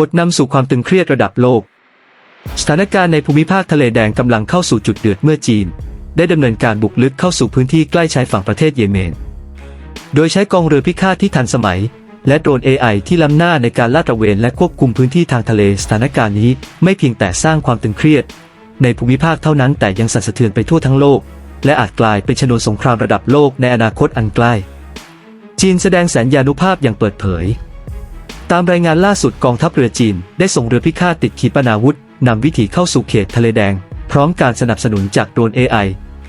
บทนำสู่ความตึงเครียดระดับโลก สถานการณ์ในภูมิภาคทะเลแดงกำลังเข้าสู่จุดเดือดเมื่อจีน ได้ดำเนินการบุกลึกเข้าสู่พื้นที่ใกล้ชายฝั่งประเทศเยเมน โดยใช้กองเรือพิฆาตที่ทันสมัย และโดรน AI ที่ล้ำหน้าในการลาดตระเวนและควบคุมพื้นที่ทางทะเลสถานการณ์นี้ไม่เพียงแต่สร้างความตึงเครียด ในภูมิภาคเท่านั้นแต่ยังสั่นสะเทือนไปทั่วทั้งโลก และอาจกลายเป็นชนวนสงครามระดับโลกในอนาคตอันใกล้ จีนแสดงแสนยานุภาพอย่างเปิดเผย ตามรายงานล่าสุดกองทัพเรือจีน ได้ส่งเรือพิฆาตติดขีปนาวุธนำวิถีเข้าสู่เขตทะเลแดง พร้อมการสนับสนุนจากโดรน AI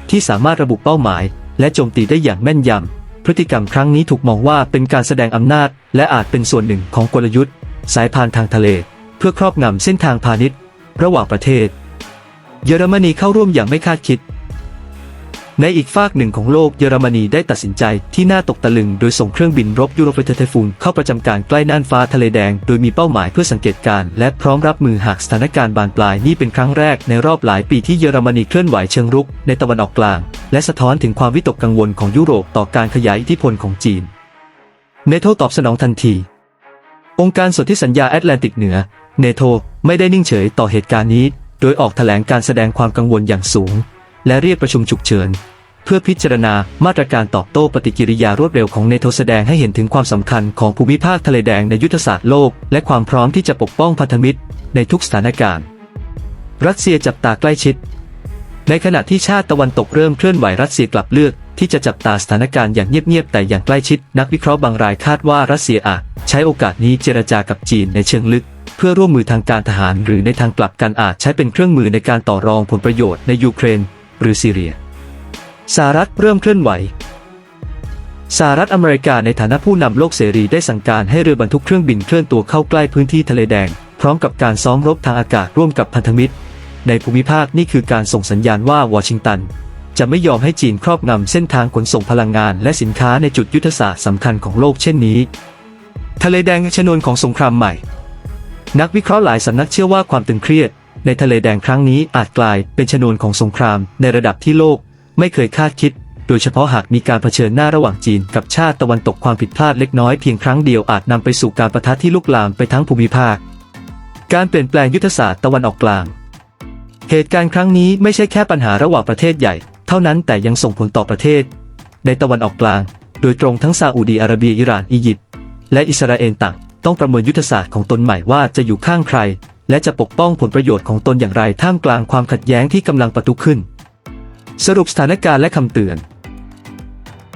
ที่สามารถระบุเป้าหมาย และโจมตีได้อย่างแม่นยำ พฤติกรรมครั้งนี้ถูกมองว่าเป็นการแสดงอำนาจ และอาจเป็นส่วนหนึ่งของกลยุทธ์ สายพานทางทะเล เพื่อครอบงำเส้นทางพาณิชย์ ระหว่างประเทศ เยอรมนีเข้าร่วมอย่างไม่คาดคิด ในอีกฝากหนึ่งของโลกเยอรมนีได้ตัดสินใจที่น่าตกตะลึงโดยส่งเครื่องบินรบยูโรเฟเทเทฟูนเข้าประจำการใกล้น่านฟ้าทะเลแดง โดยมีเป้าหมายเพื่อสังเกตการณ์และพร้อมรับมือหากสถานการณ์บานปลายนี่เป็นครั้งแรกในรอบหลายปีที่เยอรมนีเคลื่อนไหวเชิงรุกในตะวันออกกลาง และสะท้อนถึงความวิตกกังวลของยุโรปต่อการขยายอิทธิพลของจีนเนโธตอบสนองทันที องค์การสนธิสัญญาแอตแลนติกเหนือเนโธไม่ได้นิ่งเฉยต่อเหตุการณ์นี้ โดยออกแถลงการแสดงความกังวลอย่างสูง และเรียกประชุมฉุกเฉิน เพื่อพิจารณามาตรการตอบโต้ปฏิกิริยารวดเร็วของเนโธแสดงให้เห็นถึงความสำคัญของภูมิภาคทะเลแดงในยุทธศาสตร์โลก และความพร้อมที่จะปกป้องพันธมิตร ในทุกสถานการณ์ รัสเซียจับตาใกล้ชิด ในขณะที่ชาติตะวันตกเริ่มเคลื่อนไหวรัสเซียกลับเลือกที่จะจับตาสถานการณ์อย่างเงียบๆแต่อย่างใกล้ชิด นักวิเคราะห์บางรายคาดว่ารัสเซียอาจใช้โอกาสนี้เจรจากับจีนในเชิงลึก เพื่อร่วมมือทางการทหาร หรือในทางกลับกันอาจใช้เป็นเครื่องมือในการต่อรองผลประโยชน์ในยูเครน หรือซีเรีย สหรัฐเริ่มเคลื่อนไหวสหรัฐอเมริกาในฐานะผู้นำโลกเสรีได้สั่งการให้เรือบรรทุกเครื่องบินเคลื่อนตัวเข้าใกล้พื้นที่ทะเลแดง พร้อมกับการซ้อมรบทางอากาศร่วมกับพันธมิตร ในภูมิภาคนี่คือการส่งสัญญาณว่าวอชิงตัน จะไม่ยอมให้จีนครอบงำเส้นทางขนส่งพลังงานและสินค้าในจุดยุทธศาสตร์สำคัญของโลกเช่นนี้ ทะเลแดงชนวนของสงครามใหม่ นักวิเคราะห์หลายสำนักเชื่อว่าความตึงเครียด ในทะเลแดงครั้งนี้อาจกลายเป็นชนวนของสงครามในระดับที่โลกไม่เคยคาดคิด โดยเฉพาะหากมีการเผชิญหน้าระหว่างจีนกับชาติตะวันตกความผิดพลาดเล็กน้อยเพียงครั้งเดียวอาจนำไปสู่การประทะที่ลุกลามไปทั้งภูมิภาค การเปลี่ยนแปลงยุทธศาสตร์ตะวันออกกลาง เหตุการณ์ครั้งนี้ไม่ใช่แค่ปัญหาระหว่างประเทศใหญ่ เท่านั้นแต่ยังส่งผลต่อประเทศ ในตะวันออกกลาง โดยตรงทั้งซาอุดีอาระเบียอิหร่านอียิปต์และอิสราเอลต่างต้องประเมินยุทธศาสตร์ของตนใหม่ว่าจะอยู่ข้างใคร และจะปกป้องผลประโยชน์ของตนอย่างไรท่ามกลางความขัดแย้งที่กำลังปะทุขึ้น สรุปสถานการณ์และคำเตือน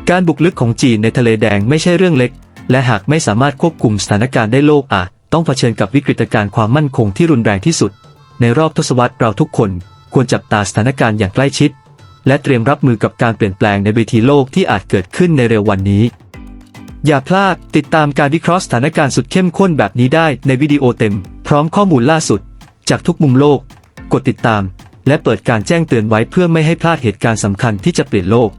การบุกลึกของจีนในทะเลแดงไม่ใช่เรื่องเล็ก และหากไม่สามารถควบคุมสถานการณ์ได้โลกอาจต้องเผชิญกับวิกฤตการณ์ความมั่นคงที่รุนแรงที่สุด ในรอบทศวรรษเราทุกคนควรจับตาสถานการณ์อย่างใกล้ชิด และเตรียมรับมือกับการเปลี่ยนแปลงในเวทีโลกที่อาจเกิดขึ้นในเร็ววันนี้ อย่าพลาดติดตามการวิเคราะห์สถานการณ์สุดเข้มข้นแบบนี้ได้ในวิดีโอเต็ม พร้อมข้อมูลล่าสุด จากทุกมุมโลก กดติดตาม และเปิดการแจ้งเตือนไว้เพื่อไม่ให้พลาดเหตุการณ์สำคัญที่จะเปลี่ยนโลก